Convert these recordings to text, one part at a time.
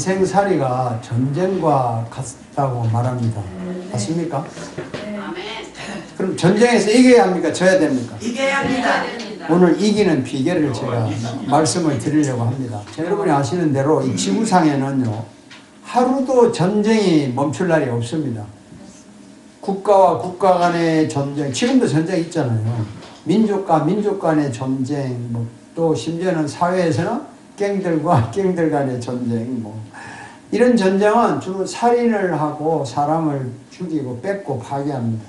인생살이가 전쟁과 같다고 말합니다. 맞습니까? 그럼 전쟁에서 이겨야 합니까? 져야 됩니까? 이겨야 합니다. 오늘 이기는 비결을 제가 말씀을 드리려고 합니다. 여러분이 아시는 대로 이 지구상에는요, 하루도 전쟁이 멈출 날이 없습니다. 국가와 국가 간의 전쟁, 지금도 전쟁 있잖아요. 민족과 민족 간의 전쟁, 뭐, 또 심지어는 사회에서는 갱들과 갱들 간의 전쟁, 뭐. 이런 전쟁은 주로 살인을 하고 사람을 죽이고 뺏고 파괴합니다.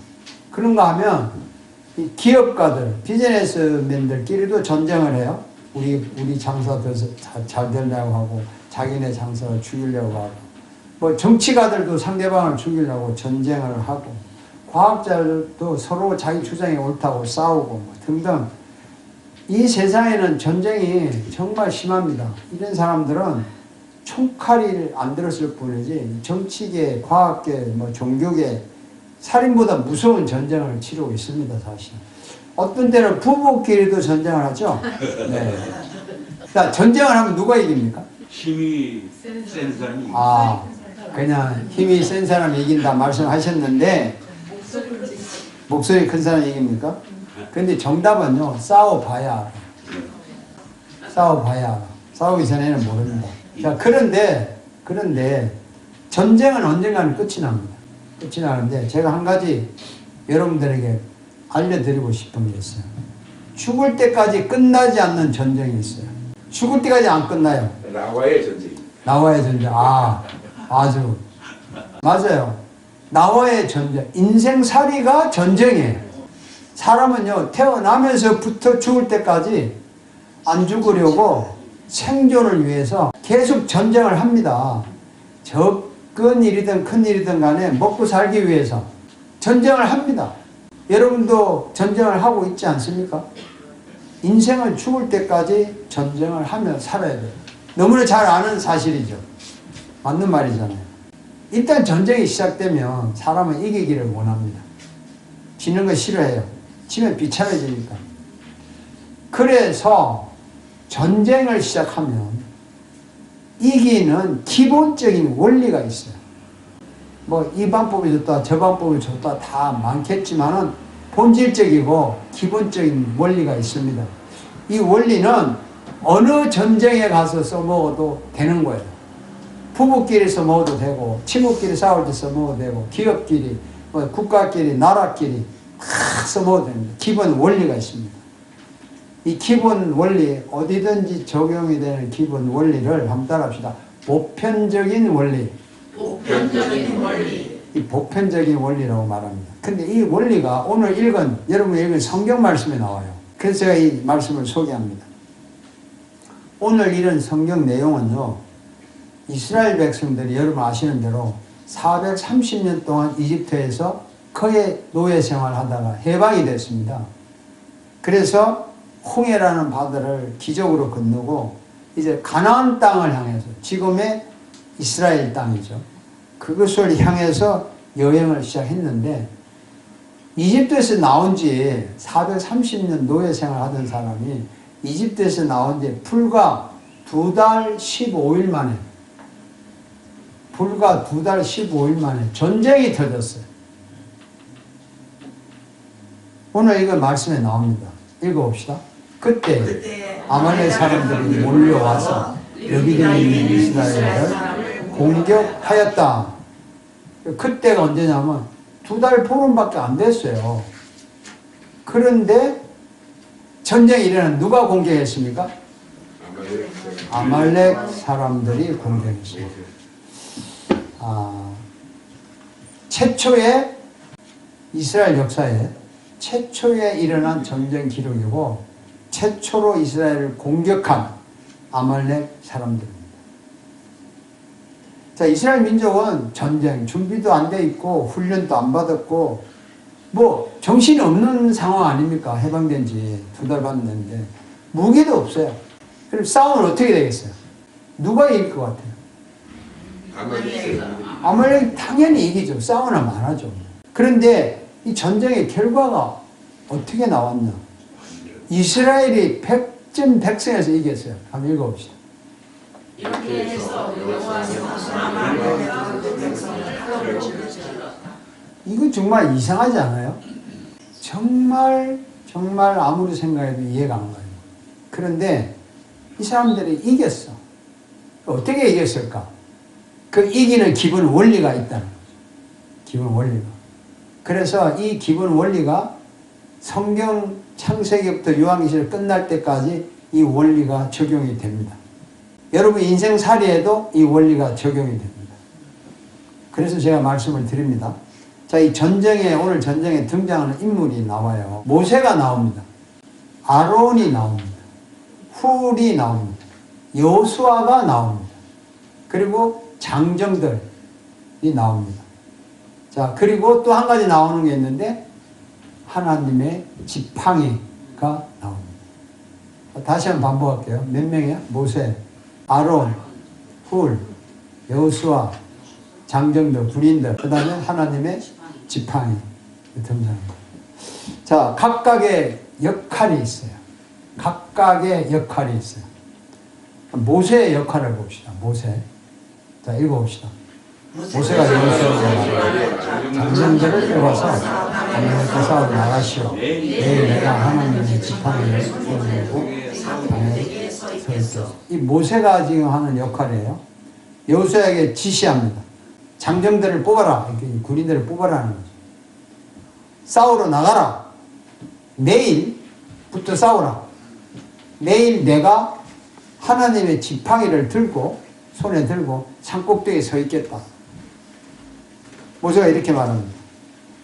그런가 하면 이 기업가들, 비즈니스맨들끼리도 전쟁을 해요. 우리 우리 장사 더잘 되려고 하고 자기네 장사를 죽이려고 하고 뭐 정치가들도 상대방을 죽이려고 전쟁을 하고 과학자들도 서로 자기 주장이 옳다고 싸우고 뭐 등등 이 세상에는 전쟁이 정말 심합니다. 이런 사람들은 총칼이 안 들었을 뿐이지 정치계, 과학계, 뭐 종교계 살인보다 무서운 전쟁을 치르고 있습니다, 사실. 어떤 때는 부부끼리도 전쟁을 하죠. 네. 자, 전쟁을 하면 누가 이깁니까? 힘이 센 사람이 아, 그냥 힘이 센 사람이 이긴다 말씀하셨는데, 목소리 큰 사람이 이깁니까? 근데 정답은요, 싸워봐야 알아. 싸워봐야 알아. 싸우기 전에는 모릅니다. 자, 그런데, 그런데, 전쟁은 언젠가는 끝이 납니다. 끝이 나는데, 제가 한 가지 여러분들에게 알려드리고 싶은 게 있어요. 죽을 때까지 끝나지 않는 전쟁이 있어요. 죽을 때까지 안 끝나요. 나와의 전쟁. 나와의 전쟁. 아, 아주. 맞아요. 나와의 전쟁. 인생살이가 전쟁이에요. 사람은요, 태어나면서부터 죽을 때까지 안 죽으려고 생존을 위해서 계속 전쟁을 합니다. 적은 일이든 큰 일이든 간에 먹고 살기 위해서 전쟁을 합니다. 여러분도 전쟁을 하고 있지 않습니까? 인생은 죽을 때까지 전쟁을 하며 살아야 돼요. 너무나 잘 아는 사실이죠. 맞는 말이잖아요. 일단 전쟁이 시작되면 사람은 이기기를 원합니다. 지는 거 싫어해요. 지면 비참해지니까. 그래서 전쟁을 시작하면 이기는 기본적인 원리가 있어요. 뭐 이 방법이 좋다, 저 방법이 좋다 다 많겠지만은 본질적이고 기본적인 원리가 있습니다. 이 원리는 어느 전쟁에 가서 써먹어도 되는 거예요. 부부끼리 써먹어도 되고, 친구끼리 싸울 때 써먹어도 되고, 기업끼리, 뭐 국가끼리, 나라끼리 다 써먹어도 됩니다. 기본 원리가 있습니다. 이 기본 원리, 어디든지 적용이 되는 기본 원리를 한번 따라합시다. 보편적인 원리. 보편적인 원리. 이 보편적인 원리라고 말합니다. 근데 이 원리가 오늘 읽은, 여러분이 읽은 성경 말씀에 나와요. 그래서 제가 이 말씀을 소개합니다. 오늘 읽은 성경 내용은요, 이스라엘 백성들이 여러분 아시는 대로 430년 동안 이집트에서 거의 노예 생활 하다가 해방이 됐습니다. 그래서 홍해라는 바다를 기적으로 건너고 이제 가나안 땅을 향해서 지금의 이스라엘 땅이죠. 그것을 향해서 여행을 시작했는데 이집트에서 나온 지 430년 노예 생활하던 사람이 이집트에서 나온 지 불과 두 달 15일 만에 불과 두 달 15일 만에 전쟁이 터졌어요. 오늘 이거 말씀에 나옵니다. 읽어봅시다. 그때 그때 아말렉 사람들이 몰려와서 여기저기 있는 이스라엘을 공격하였다. 그때가 언제냐면 두 달 보름밖에 안 됐어요. 그런데 전쟁이 일어난 누가 공격했습니까? 아말렉 사람들이 공격했습니다. 아, 최초의 이스라엘 역사에 최초에 일어난 전쟁 기록이고 최초로 이스라엘을 공격한 아말렉 사람들입니다. 자, 이스라엘 민족은 전쟁 준비도 안 돼 있고 훈련도 안 받았고 뭐 정신이 없는 상황 아닙니까? 해방된 지 두 달 봤는데 무기도 없어요. 그럼 싸움은 어떻게 되겠어요? 누가 이길 것 같아요? 아말렉 당연히 이기죠. 싸우나 많아죠. 그런데 이 전쟁의 결과가 어떻게 나왔냐? 이스라엘이 백전 백승에서 이겼어요. 한번 읽어봅시다. 이렇게 해서. 이거 정말 이상하지 않아요? 정말 정말 아무리 생각해도 이해가 안 가요. 그런데 이 사람들이 이겼어. 어떻게 이겼을까? 그 이기는 기본 원리가 있다는 거죠. 기본 원리가. 그래서 이 기본 원리가 성경 창세기부터 요한계시를 끝날 때까지 이 원리가 적용이 됩니다. 여러분 인생살이에도 이 원리가 적용이 됩니다. 그래서 제가 말씀을 드립니다. 자, 이 전쟁에, 오늘 전쟁에 등장하는 인물이 나와요. 모세가 나옵니다. 아론이 나옵니다. 훌이 나옵니다. 여수아가 나옵니다. 그리고 장정들이 나옵니다. 자, 그리고 또 한 가지 나오는 게 있는데, 하나님의 지팡이가 나옵니다. 다시 한번 반복할게요. 몇 명이야? 모세, 아론, 훌, 여수아, 장정들, 군인들, 그 다음에 하나님의 지팡이 등장합니다. 자, 각각의 역할이 있어요. 각각의 역할이 있어요. 모세의 역할을 봅시다. 모세. 자, 읽어봅시다. 모세가 여호수아에게 장정들을 끌어서 하나님께 싸우러 나가시오. 내일 내가 하나님의 지팡이를 끌어내고. 이 모세가 지금 하는 역할이에요. 여호수아에게 지시합니다. 장정들을 뽑아라. 군인들을 뽑아라는 거죠. 싸우러 나가라. 내일부터 싸우라. 내일 내가 하나님의 지팡이를 들고 손에 들고 산꼭대기에 서 있겠다. 모세가 이렇게 말합니다.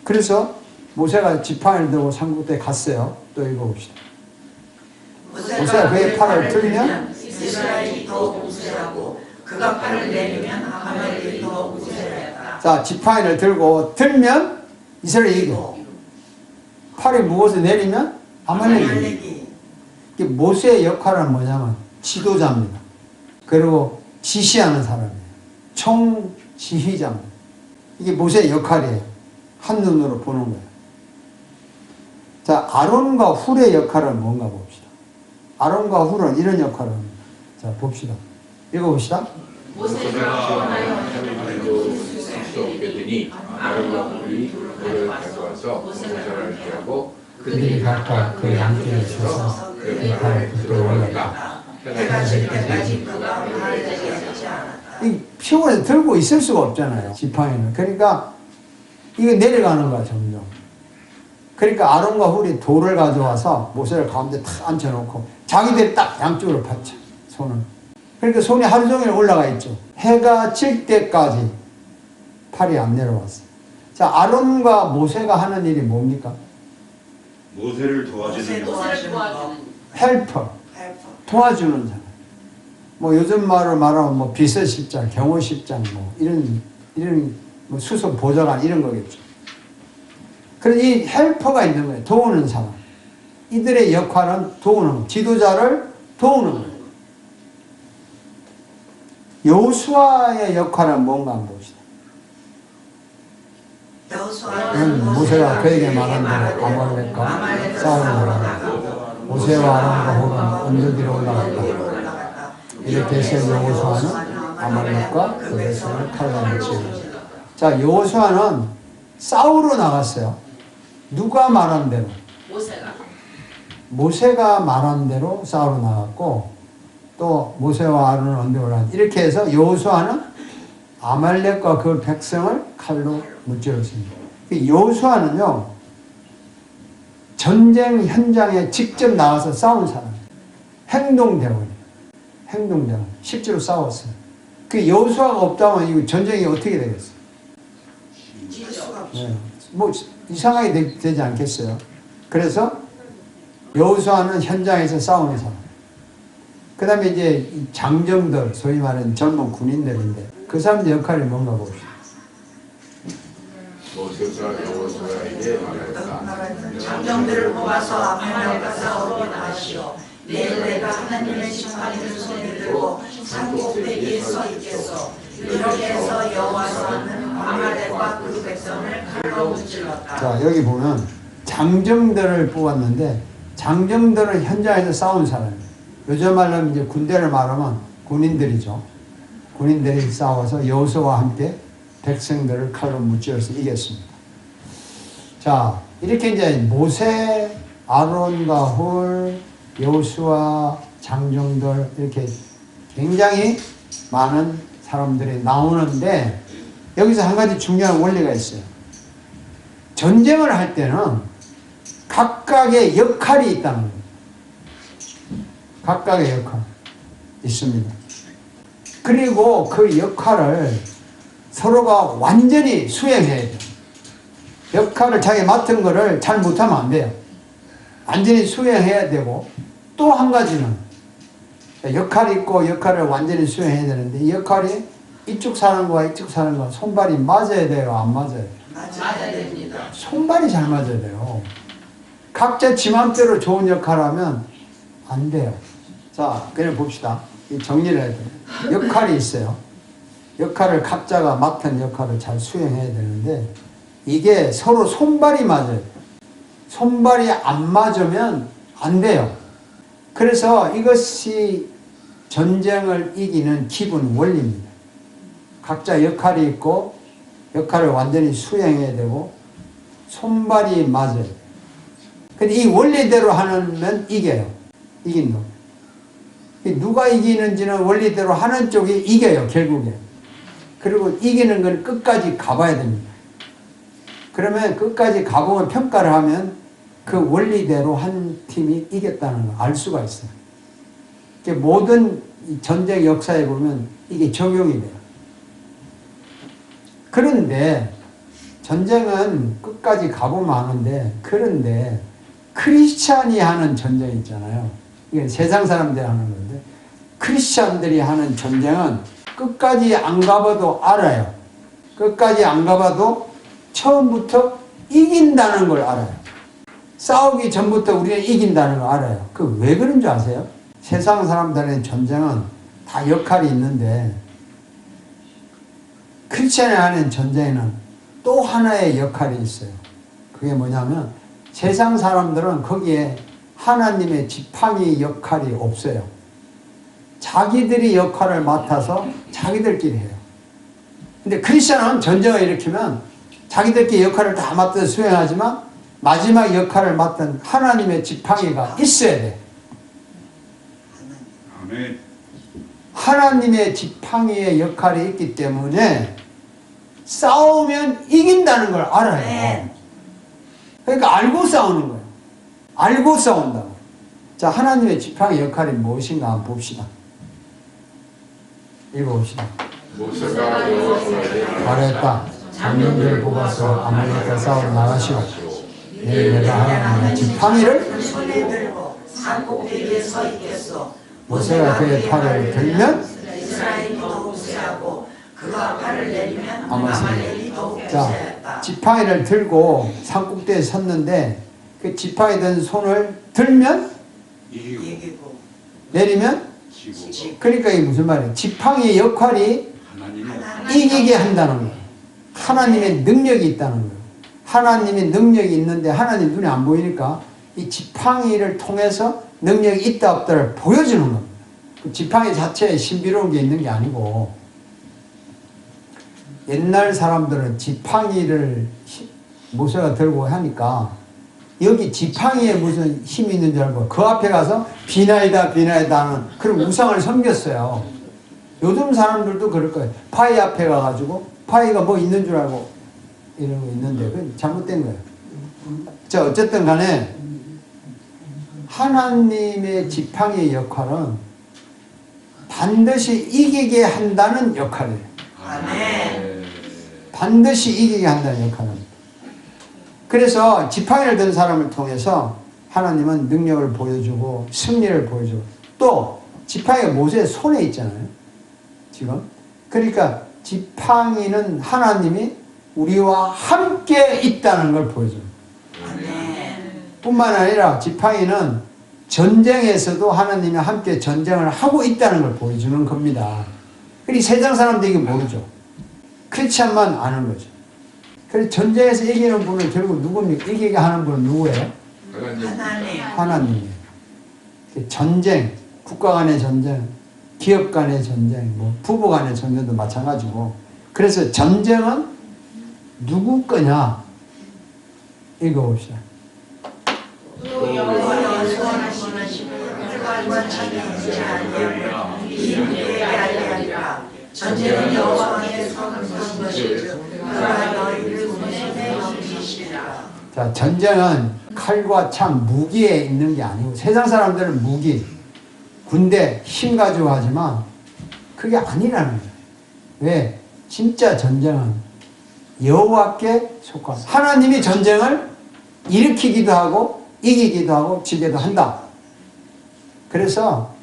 그래서 모세가 지팡이를 들고 산꼭대기에 갔어요. 또 읽어봅시다. 모세가 그의 팔을 들면 이스라엘이 더욱 우세하고 그가 팔을 내리면 아말렉이 더욱 우세하였다. 자 지팡이를 들고 들면 이스라엘이 이기고 팔이 무거워서 내리면 아말렉이 이게 모세의 역할은 뭐냐면 지도자입니다. 그리고 지시하는 사람이에요. 총지휘자입니다. 이게 모세의 역할이에요. 한눈으로 보는 거예요. 자, 아론과 훌의 역할은 뭔가 봅시다. 아론과 훌은 이런 역할을 합니다. 자, 봅시다. 읽어봅시다. 수 없게 되니 아론과 훌이 돌을 가져와서 모세를 피하고 그들이 각각 그 양쪽에 서서 그 팔을 붙들어 올렸다. 해가 질 때까지 그가 내리지 않았다. 이 피곤해서 들고 있을 수가 없잖아요. 지팡이는. 그러니까 이게 내려가는 거야 점점. 그러니까 아론과 훌이 돌을 가져와서 모세를 가운데 탁 앉혀놓고 자기들이 딱 양쪽으로 받쳐 손을. 그러니까 손이 하루 종일 올라가 있죠. 해가 질 때까지 팔이 안 내려왔어. 자 아론과 모세가 하는 일이 뭡니까? 모세를 도와주는 도와주는 법. 헬퍼. 헬퍼. 도와주는 사람. 뭐 요즘 말로 말하면 뭐 비서실장, 경호실장 뭐 이런 이런 뭐 수석 보좌관 이런 거겠죠. 그런 이 헬퍼가 있는 거예요. 도우는 사람. 이들의 역할은 도우는 거. 지도자를 도우는 거예요. 여호수아의 역할은 뭔가 한번 봅시다. 여호수아는 모세가 그에게 말한 대로 아말렉과 싸우러 나가고 모세와 홀은 언덕 위로 올라갔다. 이렇게 해서 여호수아는 아말렉과 그 백성을 칼로 무치고 자 여호수아는 싸우러 나갔어요. 누가 말한 대로 모세가 모세가 말한 대로 싸우러 나갔고 또 모세와 아론은 언덕 올라 이렇게 해서 여호수아는 아말렉과 그 백성을 칼로 무찌렀습니다. 그 여호수아는요 전쟁 현장에 직접 나가서 싸운 사람, 행동대원, 행동대원, 실제로 싸웠어요. 그 여호수아가 없다면 이 전쟁이 어떻게 되겠어요? 네. 뭐 이상하게 되, 되지 않겠어요? 그래서 여호수아는 현장에서 싸우는 사람. 그 다음에 이제 이 장정들, 소위 말하는 젊은 군인들인데 그 사람들 역할이 뭔가 여호수아에게 말했다. 장정들을 뽑아서 아말렉과 싸우러 나가시오. 내일 내가 하나님의 지팡이를 손에 들고 산꼭대기에 서 있겠소. 이렇게 해서 여호와는 아말렉과 그 백성을 칼로 무찔렀다. 자 여기 보면 장정들을 뽑았는데 장정들은 현장에서 싸운 사람이에요. 요즘 말로 이제 군대를 말하면 군인들이죠. 군인들이 싸워서 여호수아와 함께 백성들을 칼로 무찌어서 이겼습니다. 자, 이렇게 이제 모세, 아론과 홀, 여호수아, 장정들 이렇게 굉장히 많은 사람들이 나오는데 여기서 한 가지 중요한 원리가 있어요. 전쟁을 할 때는 각각의 역할이 있다는 거예요. 각각의 역할 있습니다. 그리고 그 역할을 서로가 완전히 수행해야 돼요. 역할을 자기 맡은 거를 잘 못하면 안 돼요. 완전히 수행해야 되고 또 한 가지는 역할이 있고 역할을 완전히 수행해야 되는데 이 역할이 이쪽 사는 거와 이쪽 사는 거 손발이 맞아야 돼요 안 맞아요? 돼요? 맞아야 됩니다. 손발이 잘 맞아야 돼요. 각자 지 맘대로 좋은 역할을 하면 안 돼요. 자 그냥 봅시다. 이 정리를 해야 돼요. 역할이 있어요. 역할을 각자가 맡은 역할을 잘 수행해야 되는데 이게 서로 손발이 맞아야 돼요 손발이 안 맞으면 안 돼요 그래서 이것이 전쟁을 이기는 기본 원리입니다. 각자 역할이 있고 역할을 완전히 수행해야 되고 손발이 맞아요. 근데 이 원리대로 하면 이겨요. 이긴 놈. 누가 이기는지는 원리대로 하는 쪽이 이겨요, 결국에. 그리고 이기는 건 끝까지 가봐야 됩니다. 그러면 끝까지 가보면 평가를 하면 그 원리대로 한 팀이 이겼다는 걸 알 수가 있어요. 모든 이 전쟁 역사에 보면 이게 적용이 돼요. 그런데 전쟁은 끝까지 가보면 아는데 그런데 크리스찬이 하는 전쟁 있잖아요. 이게 세상 사람들이 하는 건데 크리스찬들이 하는 전쟁은 끝까지 안 가봐도 알아요. 끝까지 안 가봐도 처음부터 이긴다는 걸 알아요. 싸우기 전부터 우리는 이긴다는 걸 알아요. 그 왜 그런 줄 아세요? 세상 사람들의 전쟁은 다 역할이 있는데 크리스천이 하는 전쟁에는 또 하나의 역할이 있어요. 그게 뭐냐면 세상 사람들은 거기에 하나님의 지팡이 역할이 없어요. 자기들이 역할을 맡아서 자기들끼리 해요. 근데 크리스천은 전쟁을 일으키면 자기들끼리 역할을 다 맡아서 수행하지만 마지막 역할을 맡은 하나님의 지팡이가 있어야 돼. 아멘. 하나님의 지팡이의 역할이 있기 때문에 싸우면 이긴다는 걸 알아요. 네. 그러니까 알고 싸우는 거예요. 알고 싸운다고. 자, 하나님의 지팡이 역할이 무엇인가 한번 봅시다. 읽어봅시다. 말했다. 장년들을 뽑아서 아말렉과 싸우러 나가시오. 내가 지팡이를 그 손에 들고 산 꼭대기에 서 있겠소. 모세가 그의 팔을 들면 이스라엘이 더욱 세하고 그가 팔을 내리면 아마스. 아말렉이 더욱 자, 세했다. 지팡이를 들고 산꼭대에 섰는데 그 지팡이 든 손을 들면 이기고 이기고 지고 내리면 그러니까 이게 무슨 말이에요? 지팡이의 역할이 하나님이 이기게 한다는 거예요. 하나님의 능력이 있다는 거예요. 하나님의 능력이 있는데 하나님 눈에 안 보이니까 이 지팡이를 통해서 능력이 있다 없다를 보여주는 겁니다. 그 지팡이 자체에 신비로운 게 있는 게 아니고 옛날 사람들은 지팡이를 히- 모세가 들고 하니까 여기 지팡이에 무슨 힘이 있는 줄 알고 그 앞에 가서 비나이다 비나이다 하는 그런 우상을 섬겼어요. 요즘 사람들도 그럴 거예요. 파이 앞에 가가지고 파이가 뭐 있는 줄 알고 이런 거 있는데 그건 잘못된 거예요. 자 어쨌든 간에 하나님의 지팡이의 역할은 반드시 이기게 한다는 역할이에요. 아멘. 반드시 이기게 한다는 역할입니다. 그래서 지팡이를 든 사람을 통해서 하나님은 능력을 보여주고 승리를 보여주고 또 지팡이가 모세의 손에 있잖아요. 지금. 그러니까 지팡이는 하나님이 우리와 함께 있다는 걸 보여줍니다. 뿐만 아니라 지팡이는 전쟁에서도 하나님이 함께 전쟁을 하고 있다는 걸 보여주는 겁니다. 그리고 세상 사람들이 모르죠. 크리스찬만 아는 거죠. 그래서 전쟁에서 이기는 분은 결국 누굽니까? 이기게 하는 분은 누구예요? 하나님 하나님. 전쟁, 국가 간의 전쟁, 기업 간의 전쟁, 뭐 부부 간의 전쟁도 마찬가지고. 그래서 전쟁은 누구 거냐? 읽어봅시다. 자, 전쟁은 칼과 창, 무기에 있는 게 아니고 세상 사람들은 무기, 군대, 힘 가지고 하지만 그게 아니라는 거예요. 왜? 진짜 전쟁은 여호와께 속한 하나님이 전쟁을 일으키기도 하고 이기기도 하고 지게도 한다. 그래서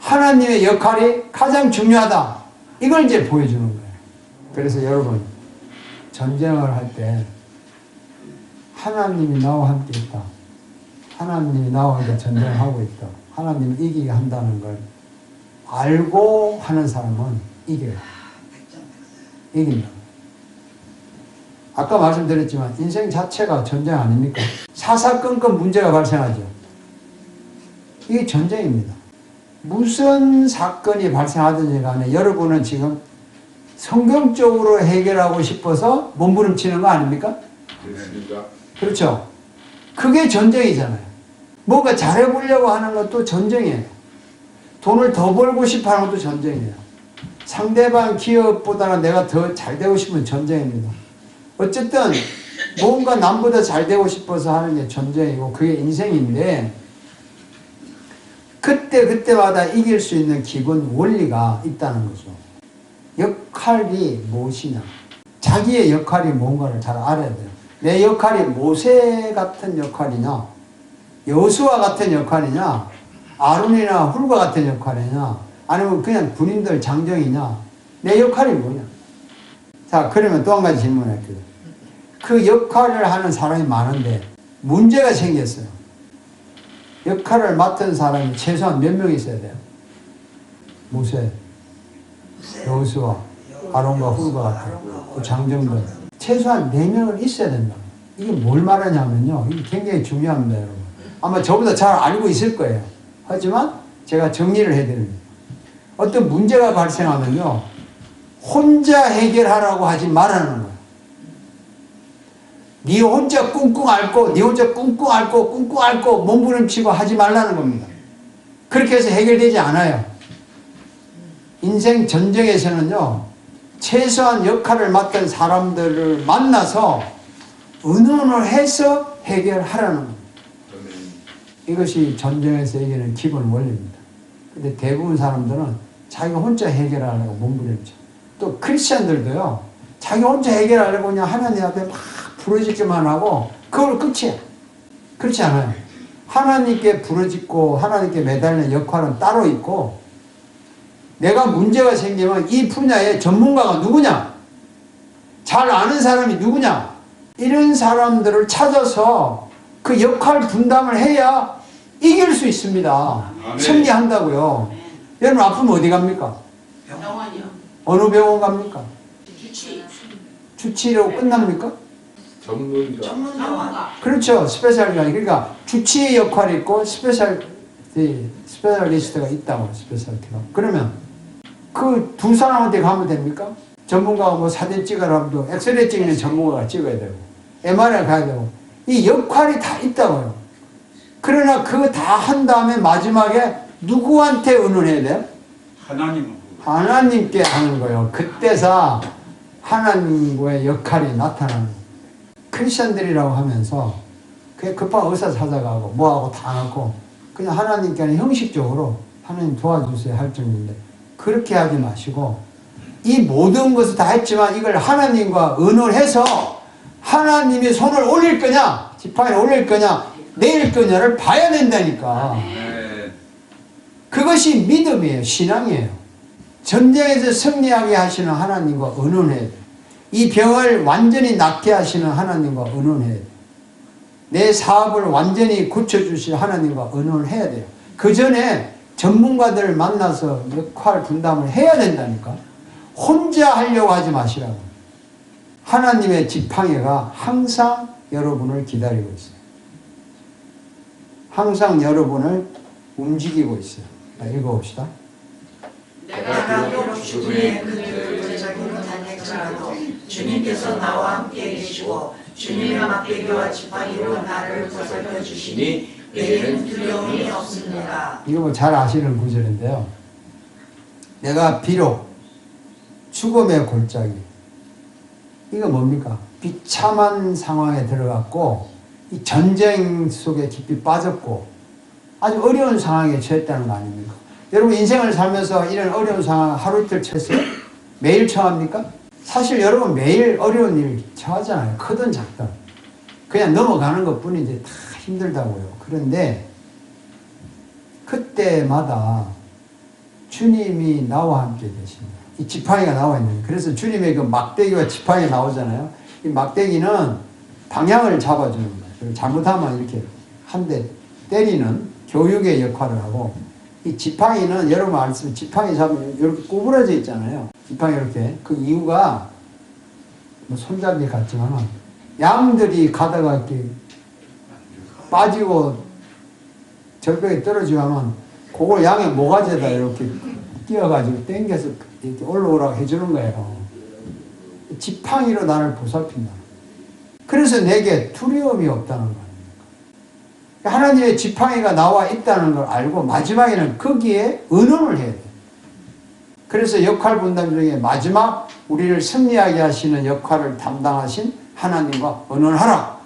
하나님의 역할이 가장 중요하다. 이걸 이제 보여주는 거예요. 그래서 여러분 전쟁을 할 때 하나님이 나와 함께 있다. 하나님이 나와 함께 전쟁을 하고 있다. 하나님이 이기게 한다는 걸 알고 하는 사람은 이겨요. 이긴다. 아까 말씀드렸지만 인생 자체가 전쟁 아닙니까? 사사건건 문제가 발생하죠. 이게 전쟁입니다. 무슨 사건이 발생하든지 간에 여러분은 지금 성경적으로 해결하고 싶어서 몸부림치는 거 아닙니까? 그렇죠. 그게 전쟁이잖아요. 뭔가 잘해보려고 하는 것도 전쟁이에요. 돈을 더 벌고 싶어 하는 것도 전쟁이에요. 상대방 기업보다는 내가 더 잘 되고 싶은 전쟁입니다. 어쨌든 뭔가 남보다 잘 되고 싶어서 하는 게 전쟁이고 그게 인생인데 그때 그때마다 이길 수 있는 기본 원리가 있다는 거죠. 역할이 무엇이냐? 자기의 역할이 뭔가를 잘 알아야 돼요. 내 역할이 모세 같은 역할이냐, 여수와 같은 역할이냐, 아론이나 훌과 같은 역할이냐, 아니면 그냥 군인들 장정이냐, 내 역할이 뭐냐? 자, 그러면 또 한 가지 질문할게요. 그 역할을 하는 사람이 많은데 문제가 생겼어요. 역할을 맡은 사람이 최소한 몇 명 있어야 돼요? 모세, 여호수아, 아론과 훌과 같은 그 장정들 최소한 4명은 있어야 된다. 이게 뭘 말하냐면요. 이게 굉장히 중요합니다, 여러분. 아마 저보다 잘 알고 있을 거예요. 하지만 제가 정리를 해드립니다. 어떤 문제가 발생하면요. 혼자 해결하라고 하지 말라는. 네 혼자 꿍꿍 앓고, 네 혼자 꿍꿍 앓고, 꿍꿍 앓고, 몸부림치고 하지 말라는 겁니다. 그렇게 해서 해결되지 않아요. 인생 전쟁에서는요, 최소한 역할을 맡은 사람들을 만나서 의논을 해서 해결하라는 겁니다. 이것이 전쟁에서 이기는 기본 원리입니다. 근데 대부분 사람들은 자기가 혼자 해결하려고 몸부림쳐. 또 크리스천들도요, 자기 혼자 해결하려고 그냥 하나님 앞에 막 부르짖기만 하고, 그걸 끝이야. 그렇지 않아요. 하나님께 부르짖고, 하나님께 매달리는 역할은 따로 있고, 내가 문제가 생기면 이 분야의 전문가가 누구냐? 잘 아는 사람이 누구냐? 이런 사람들을 찾아서 그 역할 분담을 해야 이길 수 있습니다. 아멘. 승리한다고요. 여러분 아프면 어디 갑니까? 병원이요 어느 병원 갑니까? 주치 주치의로 끝납니까? 전문가 전문병원 그렇죠. 스페셜리가 그러니까 주치의 역할이 있고 스페셜 이 스페셜리스트가 있다고 스페셜리티가. 그러면 그 두 사람한테 가면 됩니까? 전문가가 뭐 사진 찍으라 하면 엑스레이 찍는 전문가가 찍어야 되고 MRI 가야 되고 이 역할이 다 있다고요. 그러나 그거 다 한 다음에 마지막에 누구한테 의논해야 돼요? 하나님은 하나님께 하는 거예요. 그때서 하나님과의 역할이 나타나는 거예요. 크리스천들이라고 하면서 그게 급한 의사 찾아가고 뭐하고 다 하고 그냥 하나님께 하는 형식적으로 하나님 도와주세요 할 정도인데 그렇게 하지 마시고 이 모든 것을 다 했지만 이걸 하나님과 의논해서 하나님이 손을 올릴 거냐 지팡이를 올릴 거냐 내릴 거냐를 봐야 된다니까. 네. 그것이 믿음이에요. 신앙이에요. 전쟁에서 승리하게 하시는 하나님과 의논해야 돼요 이 병을 완전히 낫게 하시는 하나님과 의논해야 돼요 내 사업을 완전히 고쳐주실 하나님과 의논을 해야 돼요. 그 전에 전문가들을 만나서 역할 분담을 해야 된다니까. 혼자 하려고 하지 마시라고. 하나님의 지팡이가 항상 여러분을 기다리고 있어요. 항상 여러분을 움직이고 있어요. 자, 읽어봅시다. 내가 다닐지라도 주님께서 나와 함께 계시고 주님의 막대기와 지팡이로 나를 보살펴 주시니 내일은 두려움이 없습니다. 이거 뭐잘 아시는 구절인데요. 내가 비록 죽음의 골짜기 이거 뭡니까? 비참한 상황에 들어갔고 이 전쟁 속에 깊이 빠졌고 아주 어려운 상황에 처했다는 거 아닙니까? 여러분 인생을 살면서 이런 어려운 상황 하루 이틀 처했어요? 매일 처합니까? 사실 여러분 매일 어려운 일 처하잖아요. 크든 작든. 그냥 넘어가는 것 뿐이지 다 힘들다고요. 그런데 그때마다 주님이 나와 함께 계십니다. 이 지팡이가 나와 있는. 그래서 주님의 그 막대기와 지팡이 나오잖아요. 이 막대기는 방향을 잡아주는 거예요. 잘못하면 이렇게 한 대 때리는 교육의 역할을 하고 이 지팡이는 여러분 알지만 지팡이 잡으면 이렇게 구부러져 있잖아요. 지팡이 이렇게 그 이유가 뭐 손잡이 같지만 양들이 가다가 이렇게 빠지고 절벽에 떨어지고 하면 그걸 양의 모가지에다 이렇게 끼워가지고 당겨서 이렇게 올라오라고 해주는 거예요. 지팡이로 나를 보살핀다. 그래서 내게 두려움이 없다는 거 아닙니까? 하나님의 지팡이가 나와 있다는 걸 알고 마지막에는 거기에 의논을 해야 돼요. 그래서 역할 분담 중에 마지막 우리를 승리하게 하시는 역할을 담당하신 하나님과 의논하라.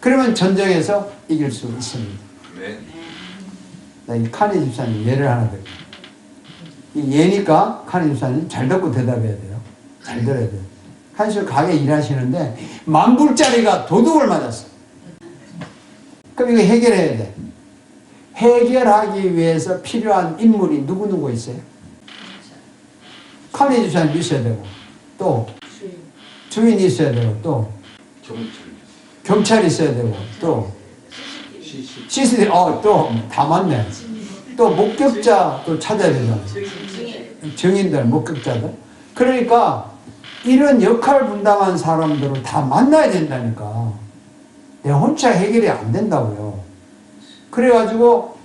그러면 전쟁에서 이길 수 있습니다. 나이 카니 집사님 예를 하나 드릴게요. 이 예니까 카니 집사님 잘 듣고 대답해야 돼요. 잘 들어야 돼요. 씨 가게 일하시는데 만 불짜리가 도둑을 맞았어. 그럼 이거 해결해야 돼. 해결하기 위해서 필요한 인물이 누구누구 있어요? 카니 집사님 있어야 되고 또 주인 이 있어야 되고 또 경찰. 경찰이 있어야 되고 또 시시. CCTV 어 또 다 맞네. 또 목격자 또 찾아야 되잖아. 증인들 목격자들. 그러니까 이런 역할 분담한 사람들을 다 만나야 된다니까. 내가 혼자 해결이 안 된다고요. 그래가지고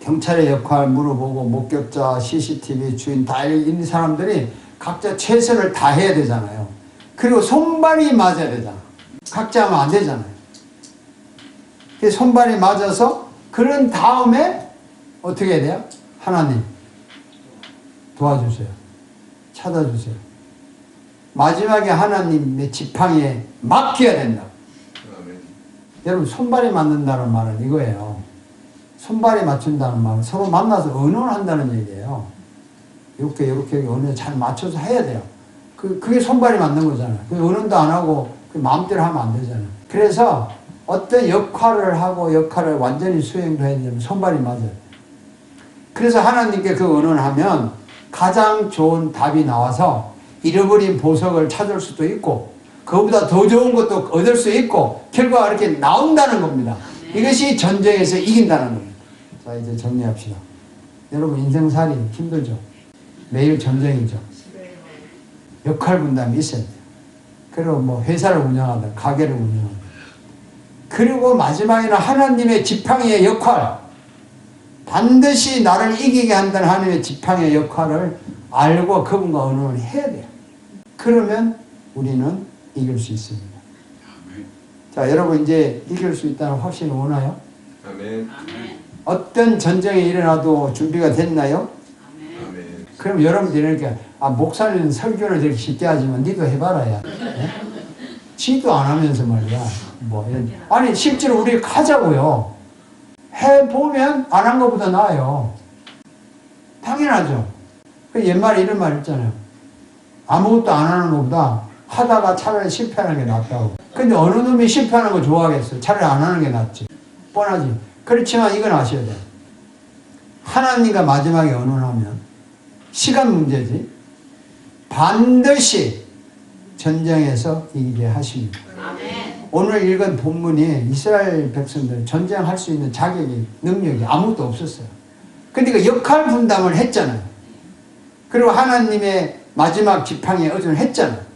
경찰의 역할 물어보고 목격자, CCTV 주인 다 있는 사람들이 각자 최선을 다해야 되잖아요. 그리고 손발이 맞아야 되잖아. 각자 하면 안 되잖아요. 그 손발이 맞아서 그런 다음에 어떻게 해야 돼요? 하나님 도와주세요. 찾아주세요. 마지막에 하나님의 지팡이에 맡겨야 된다. 여러분 손발이 맞는다는 말은 이거예요. 손발이 맞춘다는 말은 서로 만나서 의논한다는 얘기예요. 이렇게 이렇게 의논 잘 맞춰서 해야 돼요. 그 그게 손발이 맞는 거잖아요. 그 의논도 안 하고 그 마음대로 하면 안 되잖아요. 그래서 어떤 역할을 하고 역할을 완전히 수행도 해야 되면 손발이 맞아요. 그래서 하나님께 그 의논하면 가장 좋은 답이 나와서 잃어버린 보석을 찾을 수도 있고 그보다 더 좋은 것도 얻을 수 있고 결과가 이렇게 나온다는 겁니다. 이것이 전쟁에서 이긴다는 겁니다. 자 이제 정리합시다. 여러분 인생살이 힘들죠. 매일 전쟁이죠. 역할 분담이 있어야 돼요. 그리고 뭐 회사를 운영하든 가게를 운영하든 그리고 마지막에는 하나님의 지팡이의 역할 반드시 나를 이기게 한다는 하나님의 지팡이의 역할을 알고 그분과 의논을 해야 돼요. 그러면 우리는 이길 수 있습니다. 자, 여러분 이제 이길 수 있다는 확신을 오나요? 아멘. 어떤 전쟁이 일어나도 준비가 됐나요? 아멘. 그럼 여러분들이 이렇게 아 목사님은 설교를 저렇게 쉽게 하지만 니도 해봐라 야. 예? 지도 안 하면서 말이야. 뭐 이런. 아니 실제로 우리 가자고요. 해 보면 안 한 것보다 나아요. 당연하죠. 그 옛말에 이런 말 있잖아요. 아무것도 안 하는 것보다 하다가 차라리 실패하는 게 낫다고. 근데 어느 놈이 실패하는 거 좋아하겠어요? 차라리 안 하는 게 낫지. 뻔하지. 그렇지만 이건 아셔야 돼요. 하나님과 마지막에 의논하면 시간 문제지. 반드시 전쟁에서 이기게 하십니다. 오늘 읽은 본문이 이스라엘 백성들 전쟁할 수 있는 자격이 능력이 아무것도 없었어요. 근데 그 역할 분담을 했잖아요. 그리고 하나님의 마지막 지팡이에 의존을 했잖아요.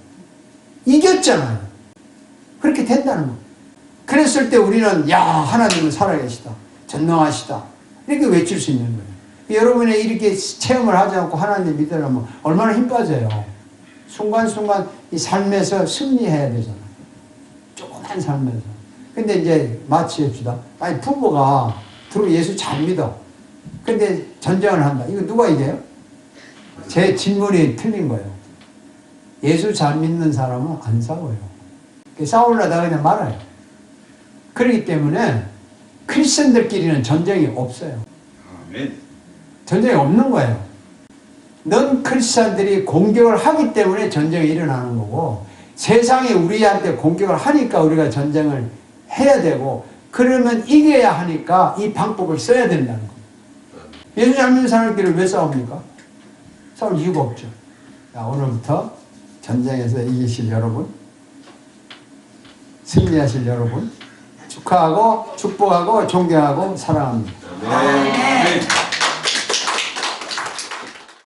이겼잖아요. 그렇게 된다는 거. 그랬을 때 우리는 야 하나님은 살아계시다. 전능하시다. 이렇게 외칠 수 있는 거예요. 여러분이 이렇게 체험을 하지 않고 하나님 믿으려면 얼마나 힘 빠져요. 순간순간 이 삶에서 승리해야 되잖아. 조그만 삶에서. 근데 이제 마치합시다. 아니, 부모가 들어 예수 잘 믿어. 근데 전쟁을 한다. 이거 누가 이겨요? 제 질문이 틀린 거예요. 예수 잘 믿는 사람은 안 싸워요. 싸우려다가 그냥 말아요. 그렇기 때문에 크리스천들끼리는 전쟁이 없어요. 아멘. 전쟁이 없는 거예요. 넌 크리스찬들이 공격을 하기 때문에 전쟁이 일어나는 거고 세상이 우리한테 공격을 하니까 우리가 전쟁을 해야 되고 그러면 이겨야 하니까 이 방법을 써야 된다는 겁니다. 예수 잘 믿는 사람끼리 왜 싸웁니까? 싸울 이유가 없죠. 자, 오늘부터 전쟁에서 이기실 여러분, 승리하실 여러분 축하하고 축복하고 존경하고 사랑합니다. 아멘.